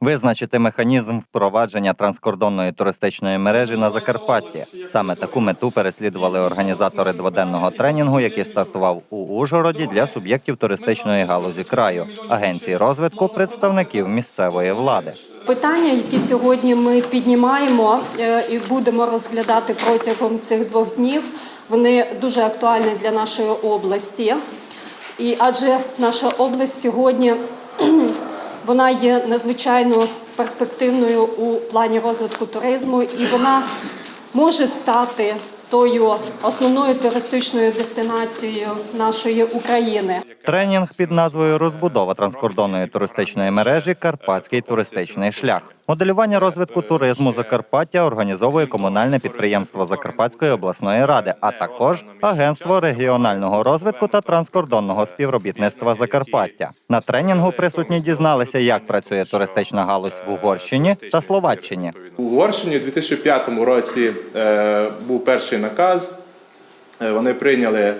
Визначити механізм впровадження транскордонної туристичної мережі на Закарпатті. Саме таку мету переслідували організатори дводенного тренінгу, який стартував у Ужгороді для суб'єктів туристичної галузі краю, агенції розвитку, представників місцевої влади. Питання, які сьогодні ми піднімаємо е, і будемо розглядати протягом цих двох днів, вони дуже актуальні для нашої області. І адже наша область сьогодні вона є надзвичайно перспективною у плані розвитку туризму, і вона може стати тою основною туристичною дестинацією нашої України. Тренінг під назвою Розбудова транскордонної туристичної мережі Карпатський туристичний шлях. Моделювання розвитку туризму Закарпаття організовує комунальне підприємство Закарпатської обласної ради, а також Агентство регіонального розвитку та транскордонного співробітництва Закарпаття. На тренінгу присутні дізналися, як працює туристична галузь в Угорщині та Словаччині. У Угорщині у 2005 році е, був перший наказ. Е, Вони прийняли,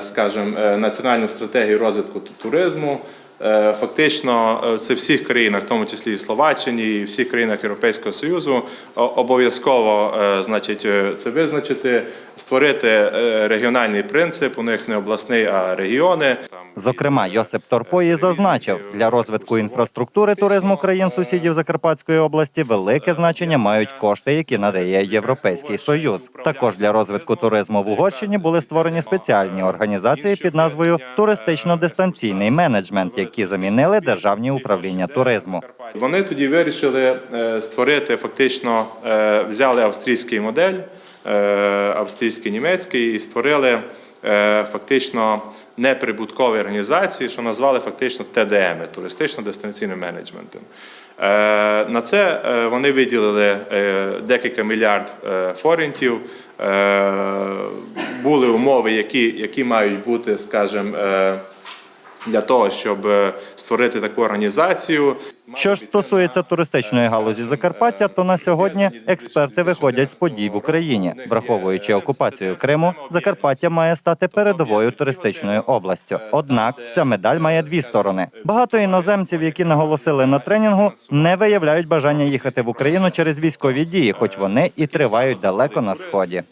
скажімо, е, національну стратегію розвитку туризму. Е, Фактично, е, це всіх країнах, в тому числі і Словаччині, і всіх країнах Європейського Союзу, обов'язково е, значить, е, це визначити, створити е, регіональний принцип. У них не обласний, а регіони. Зокрема, Йосип Торпої зазначив, для розвитку інфраструктури туризму країн сусідів Закарпатської області велике значення мають кошти, які надає Європейський Союз. Також для розвитку туризму в Угорщині були створені спеціальні організації під назвою Туристично-дистанційний менеджмент, які замінили державні управління туризму. Вони тоді вирішили е, створити фактично, е, взяли австрійський модель, е, австрійський німецький, і створили фактично неприбуткові організації, що назвали фактично ТДМ туристично-дистанційним менеджментом. Е, На це е, вони виділили е, декілька мільярд е, форінтів. Е, Були умови, які, які мають бути, скажімо, е, для того, щоб е, створити таку організацію. Що ж стосується туристичної галузі Закарпаття, то на сьогодні експерти виходять з подій в Україні, враховуючи окупацію Криму, Закарпаття має стати передовою туристичною областю. Однак ця медаль має дві сторони. Багато іноземців, які наголосили на тренінгу, не виявляють бажання їхати в Україну через військові дії, хоч вони і тривають далеко на сході.